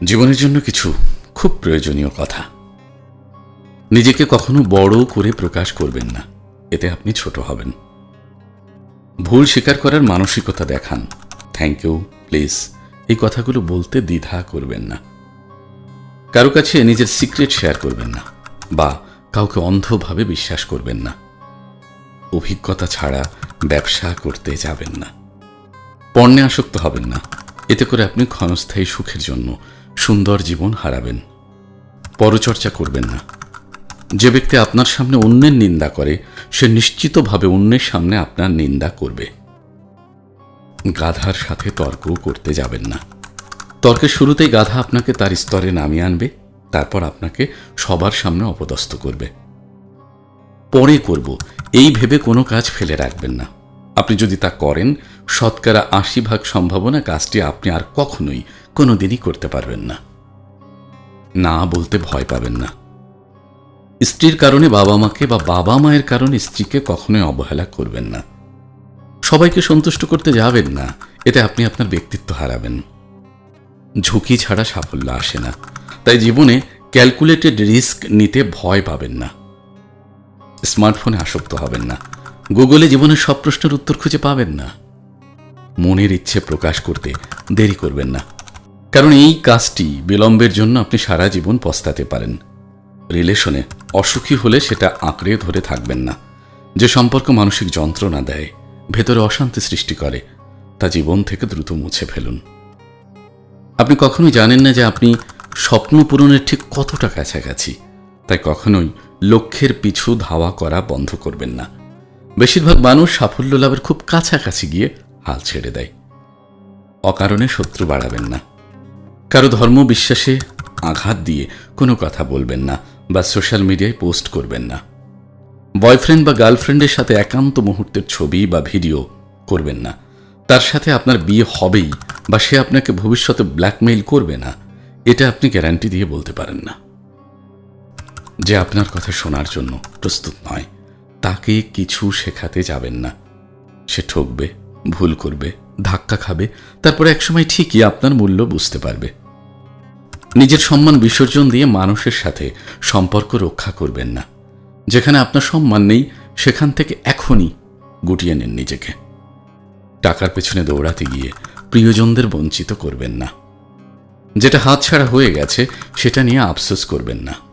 জীবনের জন্য কিছু খুব প্রয়োজনীয় কথা। নিজেকে কখনো বড় করে প্রকাশ করবেন না, এতে আপনি ছোট হবেন। ভুল স্বীকার করার মানসিকতা দেখান। থ্যাংক ইউ প্লিজ এই কথাগুলো বলতে দ্বিধা করবেন না। কারও কাছে নিজের সিক্রেট শেয়ার করবেন না, বা কাউকে অন্ধভাবে বিশ্বাস করবেন না। অভিজ্ঞতা ছাড়া ব্যবসা করতে যাবেন না। পণ্যে আসক্ত হবেন না, এতে করে আপনি ক্ষণস্থায়ী সুখের জন্য সুন্দর জীবন হারাবেন। পরচর্চা করবেন না। যে ব্যক্তি আপনার সামনে অন্যের নিন্দা করে, সে নিশ্চিতভাবে অন্যের সামনে আপনার নিন্দা করবে। গাধার সাথে তর্ক করতে যাবেন না। তর্কের শুরুতেই গাধা আপনাকে তার স্তরে নামিয়ে আনবে, তারপর আপনাকে সবার সামনে অপদস্থ করবে। পরে করব, এই ভেবে কোনো কাজ ফেলে রাখবেন না। আপনি যদি তা করেন, শতকরা আশি ভাগ সম্ভাবনা কাজটি আপনি আর কখনোই কোনো দিনই করতে পারবেন না। না বলতে ভয় পাবেন না। স্ত্রীর কারণে বাবা মাকে বা বাবা মায়ের কারণে স্ত্রীকে কখনোই অবহেলা করবেন না। সবাইকে সন্তুষ্ট করতে যাবেন না, এতে আপনি আপনার ব্যক্তিত্ব হারাবেন। ঝুঁকি ছাড়া সাফল্য আসে না। তাই জীবনে ক্যালকুলেটেড রিস্ক নিতে ভয় পাবেন না। স্মার্টফোনে আসক্ত হবেন না। গুগলে জীবনের সব প্রশ্নের উত্তর খুঁজে পাবেন না। মনের ইচ্ছে প্রকাশ করতে দেরি করবেন না। কারণ এই কাজটি বিলম্বের জন্য আপনি সারা জীবন পস্তাতে পারেন। রিলেশনে অসুখী হলে সেটা আঁকড়ে ধরে থাকবেন না। যে সম্পর্ক মানসিক যন্ত্রণা দেয়, ভেতরে অশান্তি সৃষ্টি করে, তা জীবন থেকে দ্রুত মুছে ফেলুন। আপনি কখনোই জানেন না যে আপনি স্বপ্ন পূরণের ঠিক কতটা কাছাকাছি, তাই কখনোই লক্ষ্যের পিছু ধাওয়া করা বন্ধ করবেন না। বেশিরভাগ মানুষ সাফল্য লাভের খুব কাছাকাছি গিয়ে হাল ছেড়ে দেয়। অকারণে শত্রু বাড়াবেন না। কারও ধর্ম বিশ্বাসে আঘাত দিয়ে কোনো কথা বলবেন না বা সোশ্যাল মিডিয়ায় পোস্ট করবেন না। বয়ফ্রেন্ড বা গার্লফ্রেন্ডের সাথে একান্ত মুহূর্তের ছবি বা ভিডিও করবেন না। তার সাথে আপনার বিয়ে হবেই বা সে আপনাকে ভবিষ্যতে ব্ল্যাকমেইল করবে না, এটা আপনি গ্যারান্টি দিয়ে বলতে পারেন না। যে আপনার কথা শোনার জন্য প্রস্তুত নয়, তাকে কিছু শেখাতে যাবেন না। সে ঠকবে, ভুল করবে ধাক্কা খাবে, তারপরে একসময় ঠিকই আপনার মূল্য বুঝতে পারবে। নিজের সম্মান বিসর্জন দিয়ে মানুষের সাথে সম্পর্ক রক্ষা করবেন না। যেখানে আপনার সম্মান নেই, সেখান থেকে এখনই গুটিয়ে নেন নিজেকে। টাকার পেছনে দৌড়াতে গিয়ে প্রিয়জনদের বঞ্চিত করবেন না। যেটা হাতছাড়া হয়ে গেছে, সেটা নিয়ে আফসোস করবেন না।